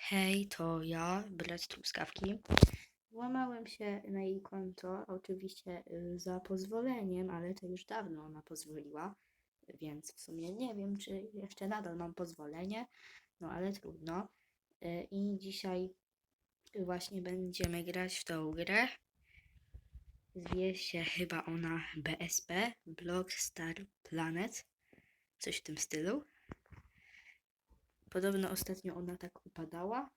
Hej, to ja, brat Truskawki. Włamałem się na jej konto, oczywiście y, za pozwoleniem, ale to już dawno ona pozwoliła, więc w sumie nie wiem, czy jeszcze nadal mam pozwolenie, no ale trudno. Y, I dzisiaj właśnie będziemy grać w tą grę. Zwie się chyba ona BSP, Block Star Planet, coś w tym stylu. Podobno ostatnio ona tak upadała.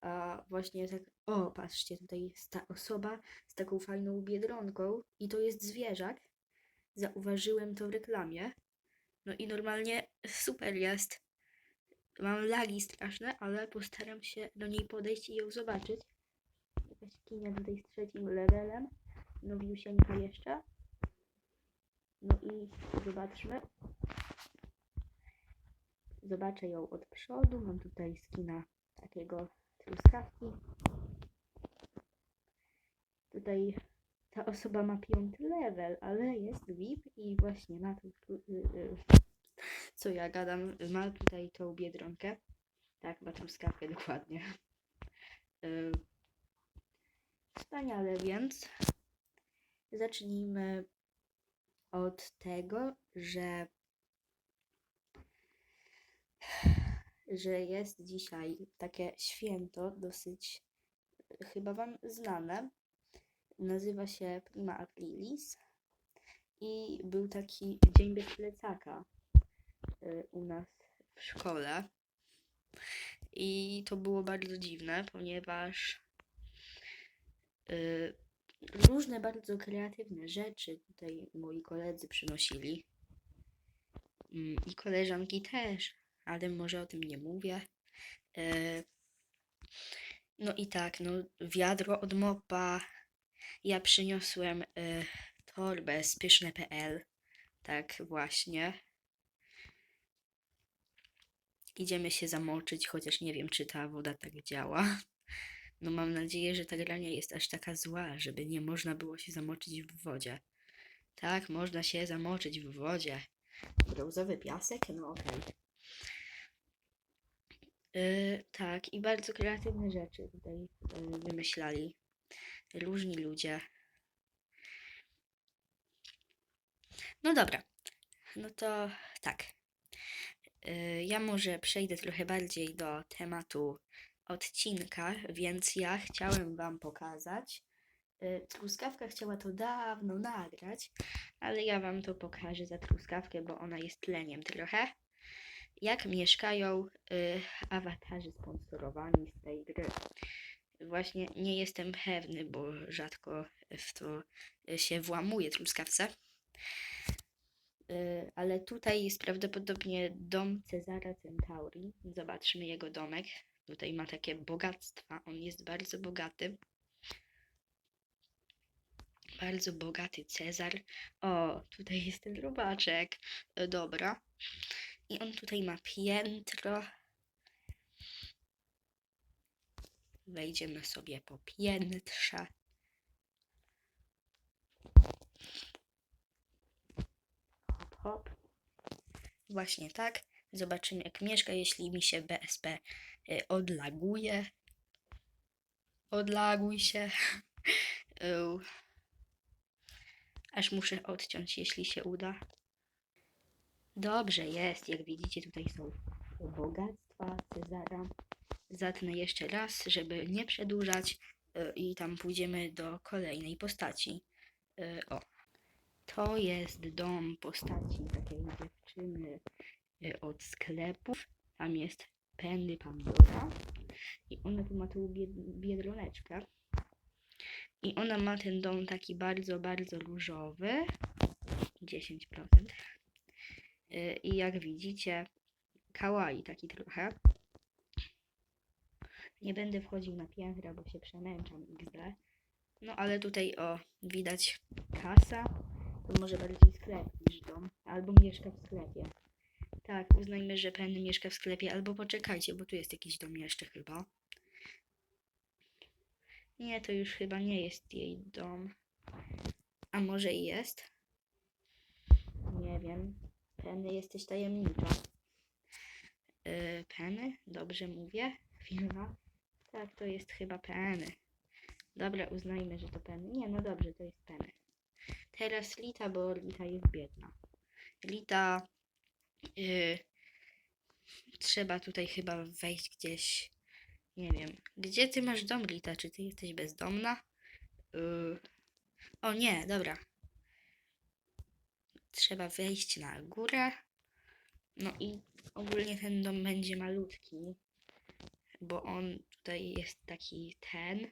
A właśnie tak. O, patrzcie, tutaj jest ta osoba z taką fajną biedronką i to jest zwierzak. Zauważyłem to w reklamie. No i normalnie super jest. Mam lagi straszne, ale postaram się do niej podejść i ją zobaczyć. Jakaś kinia tutaj z trzecim levelem. Nowiusieńka jeszcze. No i zobaczmy. Zobaczę ją od przodu. Mam tutaj skina takiego truskawki. Tutaj ta osoba ma piąty level, ale jest VIP i właśnie ma tu, y, y, co ja gadam, ma tutaj tą biedronkę. Tak, ma truskawkę dokładnie. Y, Wspaniale, więc zacznijmy od tego, że że jest dzisiaj takie święto dosyć e, chyba Wam znane. Nazywa się Prima Aprilis i był taki dzień bez plecaka y, u nas w szkole. I to było bardzo dziwne, ponieważ y, różne bardzo kreatywne rzeczy tutaj moi koledzy przynosili. Mm, I koleżanki też ale może o tym nie mówię. E, No i tak, no wiadro od mopa. Ja przyniosłem e, torbę z pyszne.pl. Tak właśnie. Idziemy się zamoczyć, chociaż nie wiem, czy ta woda tak działa. No mam nadzieję, że ta gra nie jest aż taka zła, żeby nie można było się zamoczyć w wodzie. Tak, można się zamoczyć w wodzie. Brązowy piasek? No okej. Yy, tak, i bardzo kreatywne rzeczy tutaj yy, wymyślali różni ludzie. No dobra, no to tak. Yy, ja może przejdę trochę bardziej do tematu odcinka, więc ja chciałem Wam pokazać. Yy, truskawka chciała to dawno nagrać, ale ja Wam to pokażę za truskawkę, bo ona jest leniem trochę jak mieszkają y, awatarzy sponsorowani z tej gry. Właśnie nie jestem pewny, bo rzadko w to się włamuje truskawce. Y, ale tutaj jest prawdopodobnie dom Cezara Centauri. Zobaczmy jego domek. Tutaj ma takie bogactwa. On jest bardzo bogaty. Bardzo bogaty Cezar. O, tutaj jest ten robaczek. Dobra. I on tutaj ma piętro. Wejdziemy sobie po piętrze. Hop, hop. Właśnie tak. Zobaczymy jak mieszka, jeśli mi się BSP y, odlaguje. Odlaguj się. Aż muszę odciąć, jeśli się uda. Dobrze jest, jak widzicie tutaj są bogactwa Cezara. Zatnę jeszcze raz, żeby nie przedłużać y, i tam pójdziemy do kolejnej postaci. Y, O, to jest dom postaci takiej dziewczyny y, od sklepów. Tam jest Penny Pandora i ona tu ma tą bied- biedroneczkę. I ona ma ten dom taki bardzo, bardzo różowy. 10%. Y, I jak widzicie, kawaii taki trochę. Nie będę wchodził na piętra, bo się przemęczam XD. No ale tutaj o, widać kasa. To może bardziej sklep niż dom. Albo mieszka w sklepie. Tak, uznajmy, że Penny mieszka w sklepie. Albo poczekajcie, bo tu jest jakiś dom jeszcze chyba. Nie, to już chyba nie jest jej dom. A może i jest? Nie wiem. Penny, jesteś tajemnicza. Yy, Penny, dobrze mówię? Firma? Tak, to jest chyba Penny. Dobra, uznajmy, że to Penny. Nie, no dobrze, to jest Penny. Teraz Lita, bo Lita jest biedna. Lita... y, trzeba tutaj chyba wejść gdzieś... Nie wiem. Gdzie ty masz dom, Lita? Czy ty jesteś bezdomna? Y, o nie, dobra. Trzeba wejść na górę. No i ogólnie ten dom będzie malutki, bo on tutaj jest taki ten.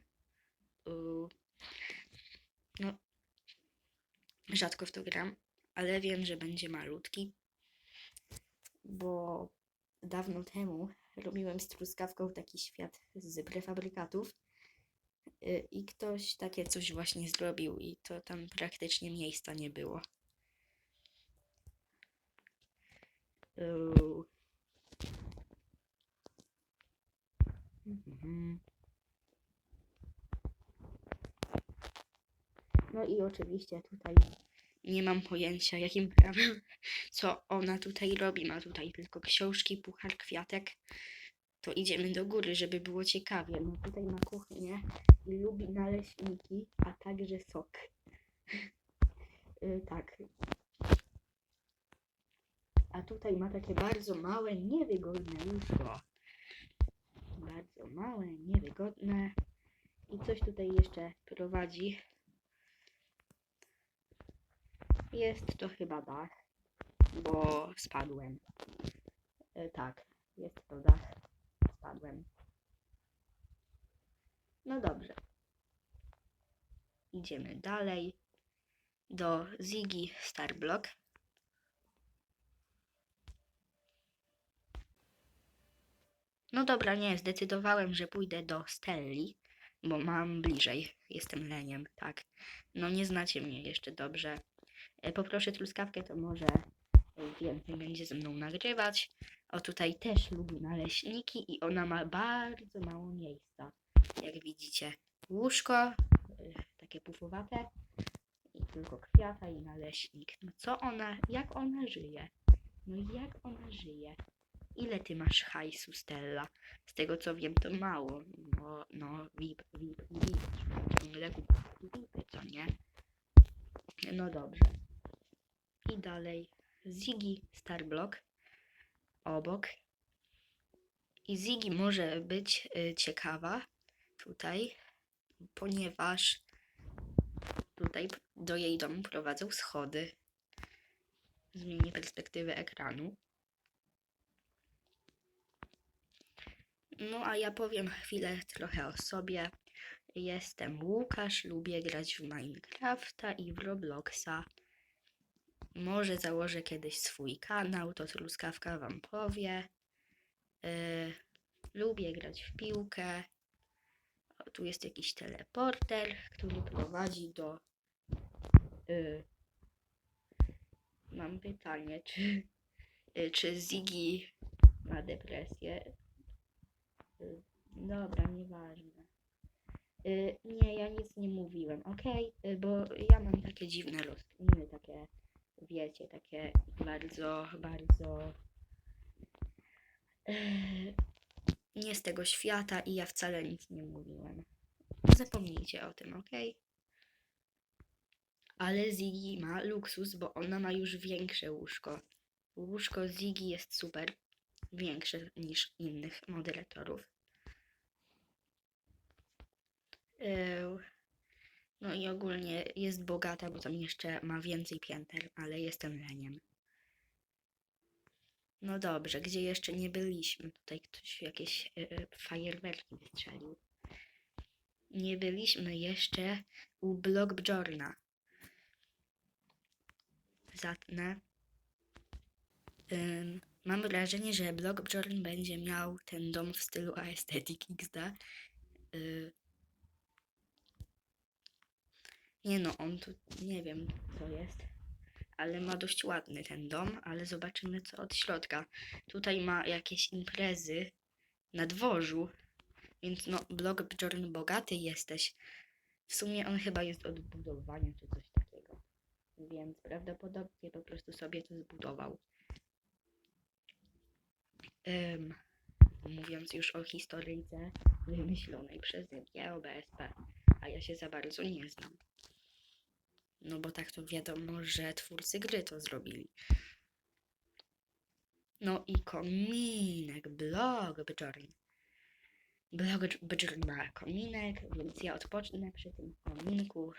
No, rzadko w to gram, ale wiem, że będzie malutki, bo dawno temu robiłem z truskawką taki świat z prefabrykatów y, i ktoś takie coś właśnie zrobił i to tam praktycznie miejsca nie było. Mhm. No i oczywiście tutaj nie mam pojęcia jakim prawem, co ona tutaj robi. Ma tutaj tylko książki, puchar, kwiatek. To idziemy do góry, żeby było ciekawie. No tutaj ma kuchnię i lubi naleśniki, a także sok. Y, tak, a tutaj ma takie bardzo małe, niewygodne łóżko. Bardzo małe, niewygodne. I coś tutaj jeszcze prowadzi. Jest to chyba dach, bo spadłem. E, tak, jest to dach. Spadłem. No dobrze. Idziemy dalej do Ziggy Starblock. No dobra, nie, zdecydowałem, że pójdę do Stelli, bo mam bliżej. Jestem leniem, tak. No nie znacie mnie jeszcze dobrze. E, Poproszę truskawkę, to może e, więcej będzie ze mną nagrywać. O, tutaj też lubi naleśniki i ona ma bardzo mało miejsca. Jak widzicie, łóżko, e, takie pufowate i tylko kwiata i naleśnik. No co ona, jak ona żyje? No jak ona żyje? Ile ty masz hajsu, Stella? Z tego co wiem, to mało. No, no, VIP, VIP, VIP. Ciągle co nie? No dobrze. I dalej. Ziggy Starblock. Obok. I Ziggy może być y, ciekawa tutaj, ponieważ tutaj do jej domu prowadzą schody. Zmienię perspektywę ekranu. No a ja powiem chwilę trochę o sobie. Jestem Łukasz, lubię grać w Minecrafta i w Robloxa. Może założę kiedyś swój kanał, to truskawka wam powie. Yy, lubię grać w piłkę. O, tu jest jakiś teleporter, który prowadzi do. Yy, mam pytanie, czy, yy, czy Ziggy ma depresję? Y, Dobra, nieważne. Y, nie, ja nic nie mówiłem? Y, Bo ja mam takie dziwne rozkminy, takie, wiecie, takie bardzo, bardzo y, nie z tego świata i ja wcale nic nie mówiłem. Zapomnijcie o tym, okej? Ale Ziggy ma luksus, bo ona ma już większe łóżko. Łóżko Ziggy jest super większe niż innych moderatorów. No i ogólnie jest bogata, bo tam jeszcze ma więcej pięter, ale jestem leniem. No dobrze, gdzie jeszcze nie byliśmy? Tutaj ktoś jakieś e, fajerwerki wystrzelił. Nie byliśmy jeszcze u Blockbjorna. Zatnę. Ym, mam wrażenie, że Blockbjorn będzie miał ten dom w stylu Aesthetic XD. Y, nie no, on tu nie wiem co jest, ale ma dość ładny ten dom, ale zobaczymy co od środka. Tutaj ma jakieś imprezy na dworzu, więc no, Blockbjorn bogaty jesteś. W sumie on chyba jest od budowania czy coś takiego, więc prawdopodobnie po prostu sobie to zbudował. Ym, mówiąc już o historyjce wymyślonej przeze mnie OBSP, a ja się za bardzo nie znam. No bo tak to wiadomo, że twórcy gry to zrobili. No i kominek, blog Bjorn. Blog Bjorn ma kominek, więc ja odpocznę przy tym kominku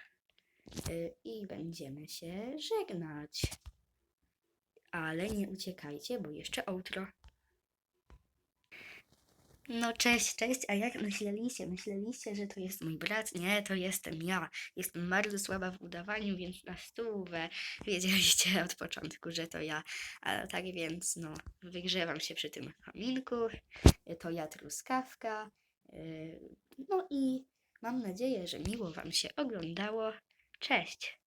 y, i będziemy się żegnać. Ale nie uciekajcie, bo jeszcze outro. No cześć, cześć, a jak myśleliście? Myśleliście, że to jest mój brat? Nie, to jestem ja. Jestem bardzo słaba w udawaniu, więc na stówę wiedzieliście od początku, że to ja. Tak więc, no, wygrzewam się przy tym kominku. To ja truskawka. Yy, No i mam nadzieję, że miło Wam się oglądało. Cześć!